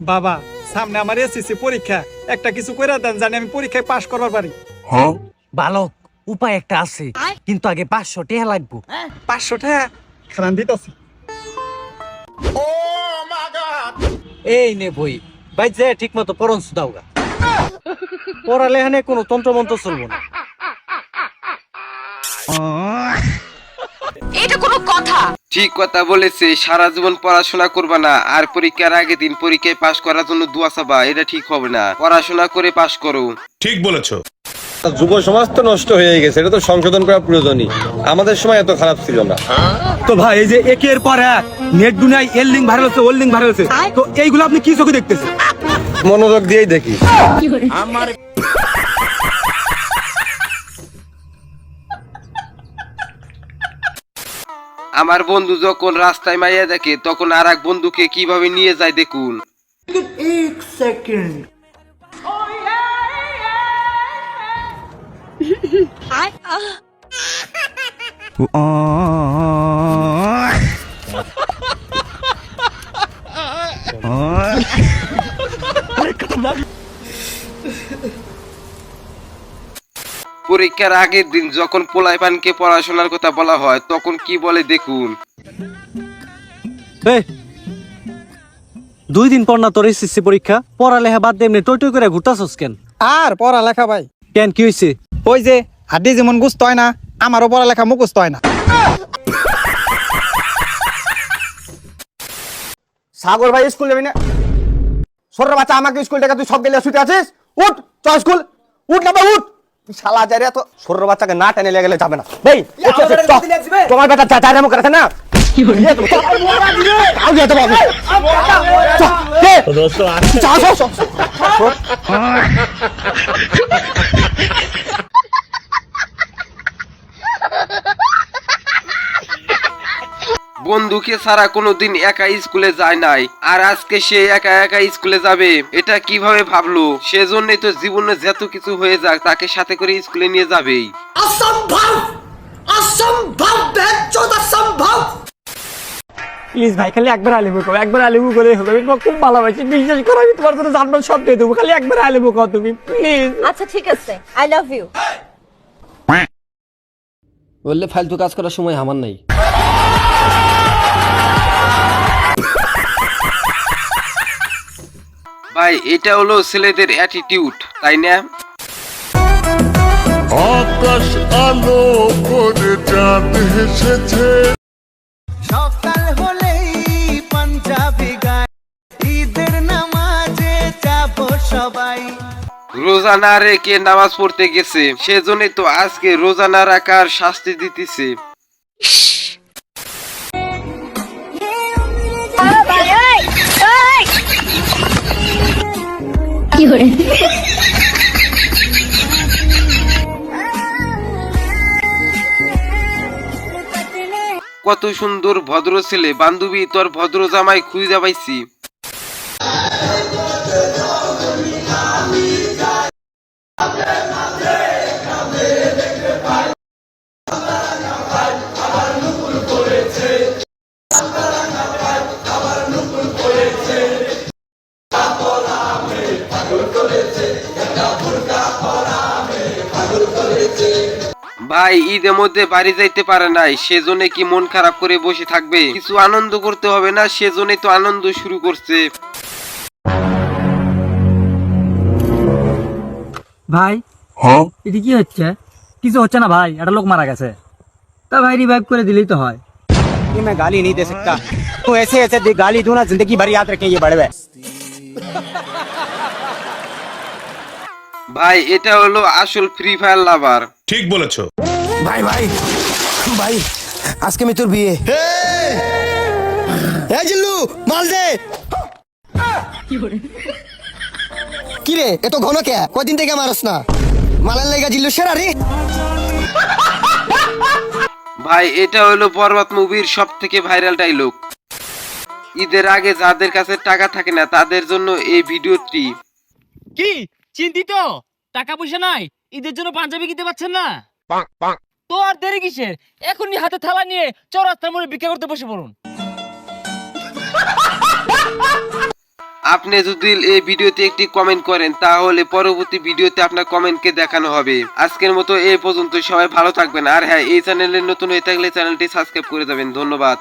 বাবা সামনে আমার এসএসসি পরীক্ষা। একটা কিছু কইরা দেন জানি আমি পরীক্ষায় পাশ করবার পারি। হ্যাঁ? বালক উপায় একটা আছে। কিন্তু আগে পাঁচশো টাকা লাগবো। পাঁচশো টাকা খারান দিতেছি। এই নে বই ভাই যে ঠিক মতো পড়ন সুদাওগা পড়ালেখানে কোনো তন্ত্রমন্ত্র চলবো না। এটা কোনো কথা। ঠিক কথা বলেছে সারা জীবন পড়াশোনা করবা না আর পরীক্ষার আগে দিন পরীক্ষায় পাশ করার জন্য দোয়া চাবা এটা ঠিক হবে না। পড়াশোনা করে পাশ করো। ঠিক বলেছ। যুব সমাজ তো নষ্ট হয়ে গেছে এটা তো সংশোধন করা প্রয়োজনই। আমাদের সময় এত খারাপ ছিল না। তো ভাই এই যে একের পর এক নেট দুনিয়ায় এর লিঙ্ক ভাইরাল হচ্ছে ওর লিঙ্ক ভাইরাল হচ্ছে তো এইগুলো আপনি কি চোখে দেখতেছেন? মনোযোগ দিয়েই দেখি। আমার বন্ধু যখন রাস্তায় মাইয়া দেখে তখন আর এক বন্ধুকে কীভাবে নিয়ে যায় দেখুন। পরীক্ষার আগের দিন যখন পোলাই পানকে পড়াশোনার কথা বলা হয় তখন কি বলে দেখুন? দুই দিন পর না তোর এসএসসি পরীক্ষা? পড়ালেখা বাদ দিয়ে এমনি টই টই করে ঘুরতাছস কেন? আর পড়ালেখা ভাই। কেন কি হয়েছে ওই যে হাড্ডি যেমন গুস্ত হয় না আমারও পড়ালেখা মুখস্থ হয় না। সাগর ভাই স্কুল যাবি না? ছোট বাচ্চা আমাকে স্কুল থেকে তুই সব গেলে শুতে আছিস উঠ চ স্কুল। উঠ না ভাই, উঠ। তুই শালা যারে এত তো ছোট বাচ্চাকে না টেনে নিয়ে গেলে যাবে না। চ। তোমার বেটা যা চাই মুখ রাখে না? কে? বন্ধুকে ছাড়া কোনোদিন একা স্কুলে যায় নাই। আর আজকে সে একা একা স্কুলে যাবে এটা কীভাবে ভাবলো? সেজন্যই তো জীবনে যত কিছু হয়ে যাক তাকে সাথে করে স্কুলে নিয়ে যাবেই। প্লিজ ভাই খালি একবার আলিমু কো একবার আলিমু করে হবে আমি তোমাকে খুব ভালোবাসি বিশ্বাস করো আমি তোমার জন্য জানবার সব দিয়ে দেবো। খালি একবার আলিমু কো তুমি প্লিজ। আচ্ছা ঠিক আছে। আই লাভ ইউ বললে ফালতু কাজ করার সময় আমার নাই। ভাই এটা হলো ছেলেদের অ্যাটিটিউড তাই না? আকাশ আলো করে চাঁদ হেসেছে সকাল হলেই পাঞ্জাবি গায়। ঈদের নামাজে যাব সবাই। রোজা না রেখে নামাজ পড়তে গেছে সেজন্যই তো আজকে রোজা না রাখার শাস্তি দিতেছে। কত সুন্দর ভদ্র ছেলে বান্ধবী তোর ভদ্র জামাই খুঁজে পাইছি। ভাই ঈদের মধ্যে বাড়ি যাইতে পারে নাই সেজন্য কি মন খারাপ করে বসে থাকবে কিছু আনন্দ করতে হবে না সেজন্যই তো আনন্দ শুরু করছে ভাই এটি কি হচ্ছে কিছু হচ্ছে না ভাই একটা লোক মারা গেছে তা ভাই রিভাইভ করে দিলেই তো হয় ये मैं गाली नहीं दे सकता तू ऐसे ऐसे दे गाली दूं ना जिंदगी भर याद रखें ये बड़े ভাই এটা হলো আসল ফ্রি ফায়ার লাভার ঠিক বলেছ। ভাই ভাই ভাই আজকে আমি তোর বিয়ে। এই জিল্লু মাল দে। কি রে এত ঘন কে? কয়দিন থেকে মারস না? মালার লেগা জিল্লু সেরা রে। ভাই এটা হলো বরবাদ মুভির সব থেকে ভাইরাল ডায়লগ ঈদের আগে যাদের কাছে টাকা থাকে না তাদের জন্য এই ভিডিওটি কি? চিন্তিত? টাকা পয়সা নাই? ঈদের জন্য পাঞ্জাবি কিনতে পারছেন না? তো আর দেরি কিসের? এখনই হাতে থালা নিয়ে চৌরাস্তার মোড়ে ভিক্ষা করতে বসে পড়ুন। আপনি যদি এই ভিডিওতে একটি কমেন্ট করেন তাহলে পরবর্তী ভিডিওতে আপনার কমেন্টকে দেখানো হবে। আজকের মতো এই পর্যন্ত সবাই ভালো থাকবেন। আর হ্যাঁ এই চ্যানেলে নতুন হয়ে থাকলে চ্যানেলটি সাবস্ক্রাইব করে যাবেন। ধন্যবাদ।